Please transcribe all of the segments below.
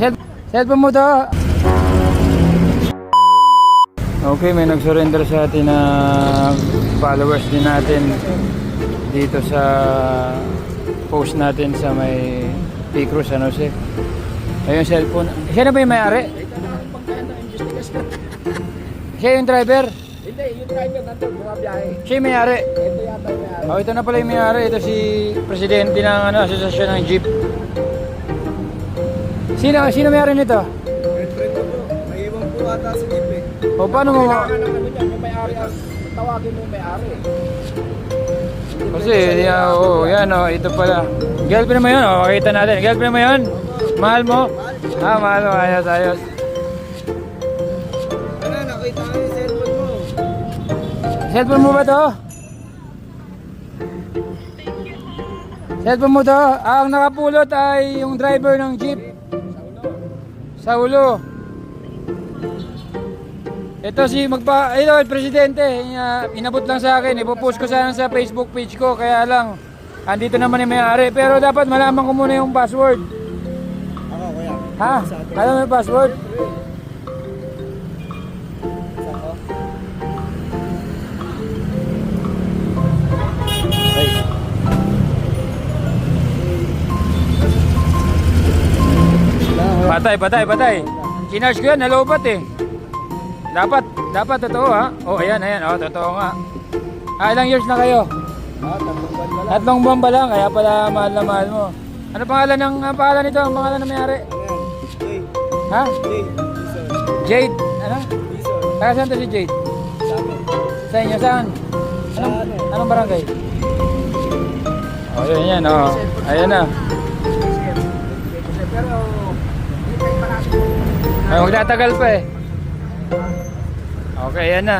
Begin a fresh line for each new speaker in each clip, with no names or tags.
Cell, cellphone mo to. Okay, may nag-surrender sa atin na followers din natin dito sa post natin sa may P-Cruz San Jose. Ayun, cellphone. Siya na ba yung may-ari? Siya yung driver?
Hindi, yung driver nandun, bumabiyahe.
Siya yung may-ari?
Ito yata yung may-ari.
Oh, ito na pala yung may-ari. Ito si presidente ng ano, asosasyon ng jeep. Sino, sino may-ari nito?
Friend-friend ko po. May iwan po ata si Jeep eh.
O paano mo?
Kailangan ng may-ari. ang- Tawagin mo may-ari.
Kasi, yeah, oh, yan oh, ito pala. Girlfriend mo yun, oh, kita natin. Girlfriend mo yun? Mahal mo? Ah, mahal mo. Ayos, ayos.
Ano, yung cellphone mo.
Cellphone mo ba to? Cellphone mo to? Ah, ang nakapulot ay yung driver ng jeep. Sa ulo. Ito si magpa... Ito, el presidente. Ina- Inabot lang sa akin. Ipopost ko sana sa Facebook page ko. Kaya lang, andito naman yung may-ari. Pero dapat malaman ko muna yung password.
Ako, kuya.
Ha? Alam mo yung password? Patay, patay, patay. Kinarge ko yan, nalobat eh. Dapat, dapat totoo ha. Oh, ayan, ayan. Oh, totoo nga. Ah, ilang years na kayo?
Ah, tatlong buwan pa lang.
Tatlong buwan pa lang, kaya pala mahal na mahal mo. Ano pangalan ng ang pangalan nito? Ang pangalan ng may-ari?
Jay.
Ha? Jade. Ano? Taga saan to si Jade? Sa inyo, saan?
Sa
Anong,
ano?
anong barangay? Oh, yun yan, oh. Ayan na. Ay, magtatagal pa eh. Okay, yan na.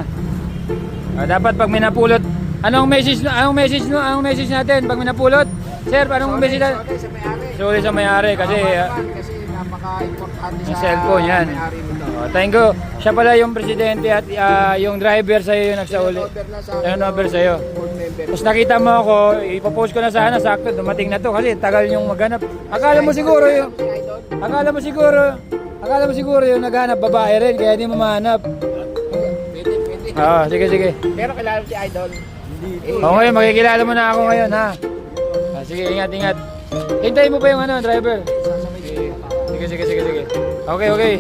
Ah, dapat pag may napulot, anong message anong message no, anong message natin pag may napulot? Sir, anong message natin?
Okay, sa may-ari.
Sorry sa may-ari kasi ah,
kasi napaka-importante
yung
sa
cellphone yan.
may-ari.
Oh, thank you. Siya pala yung presidente at ah, yung driver sa iyo yung nagsauli.
Order na sa
Ano number sa iyo?
full member.
Tapos nakita mo ako, ipopost ko na sana sakto dumating na to kasi tagal yung maghanap. Akala mo siguro yung akala mo siguro akala mo siguro yung naghanap babae rin kaya di mo mahanap.
pwede, pwede.
Oo, sige sige.
Pero kilala mo si Idol? Hindi.
O ngayon, makikilala mo na ako ngayon ha. Ah, sige, ingat, ingat. Hintayin mo pa yung ano, driver. Sige, sige, sige, sige. Okay, okay.